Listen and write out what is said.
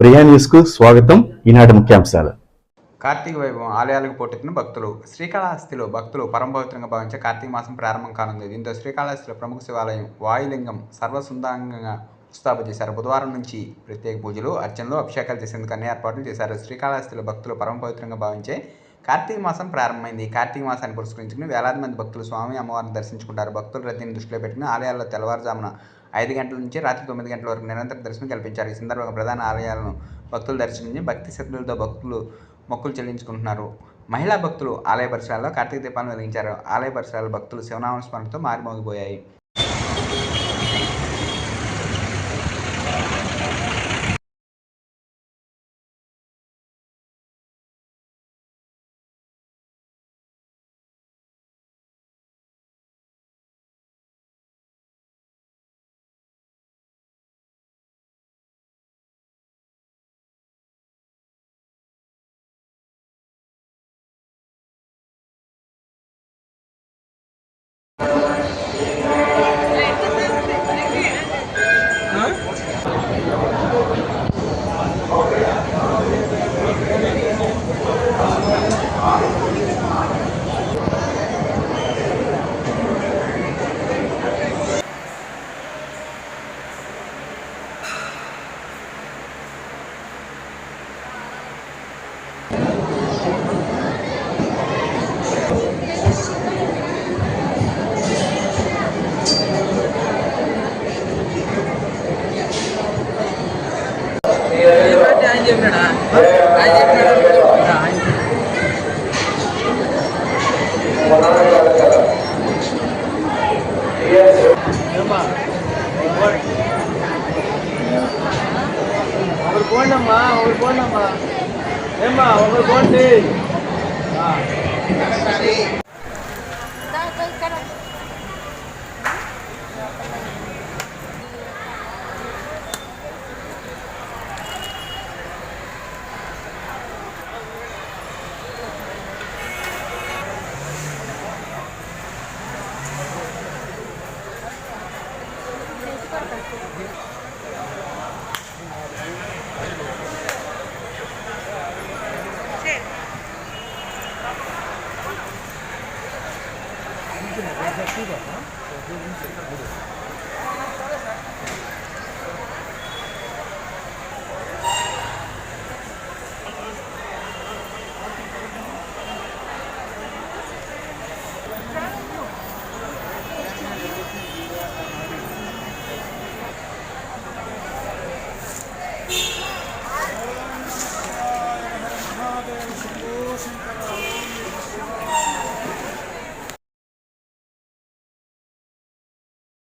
ప్రియా న్యూస్కు స్వాగతం. ఈనాటి ముఖ్యాంశాలు. కార్తీక వైభవం ఆలయాలకు పోటెత్తిన భక్తులు. శ్రీకాళహస్తిలో భక్తులు పరంపవిత్రంగా భావించే కార్తీక మాసం ప్రారంభం కానుంది. దీంతో శ్రీకాళహస్తిలో ప్రముఖ శివాలయం వాయులింగం సర్వసుందంగా స్థాపన చేశారు. బుధవారం నుంచి ప్రత్యేక పూజలు అర్చనలు అభిషేకాలు చేసేందుకు అన్ని ఏర్పాట్లు చేశారు. శ్రీకాళహస్తిలో భక్తులు పరమపవిత్రంగా భావించే కార్తీక మాసం ప్రారంభమైంది. కార్తీక మాసాన్ని పురస్కరించుకుని వేలాది మంది భక్తులు స్వామి అమ్మవారిని దర్శించుకుంటారు. భక్తుల రద్దీని దృష్టిలో పెట్టుకుని ఆలయాల్లో తెల్లవారుజామున ఐదు గంటల నుంచి రాత్రి తొమ్మిది గంటల వరకు నిరంతర దర్శనం కల్పించారు. ఈ సందర్భంగా ప్రధాన ఆలయాలను భక్తులు దర్శించి భక్తి శ్రద్ధలతో భక్తులు మొక్కులు చెల్లించుకుంటున్నారు. మహిళా భక్తులు ఆలయ పరిసరాల్లో కార్తీక దీపాలను వెలిగించారు. ఆలయ పరిసరాల భక్తులు శివనామ స్మరణతో మారిమోగిపోయాయి. ఆయన చెప్పినాడా ఆయన చెప్పినాడా ఆయన ఒకరు పోండమ్మా ఒకరు పోండమ్మా ఏమ్మా ఒకరు పోండి 이게 뭐가 생각보다 그 음식 모르겠어.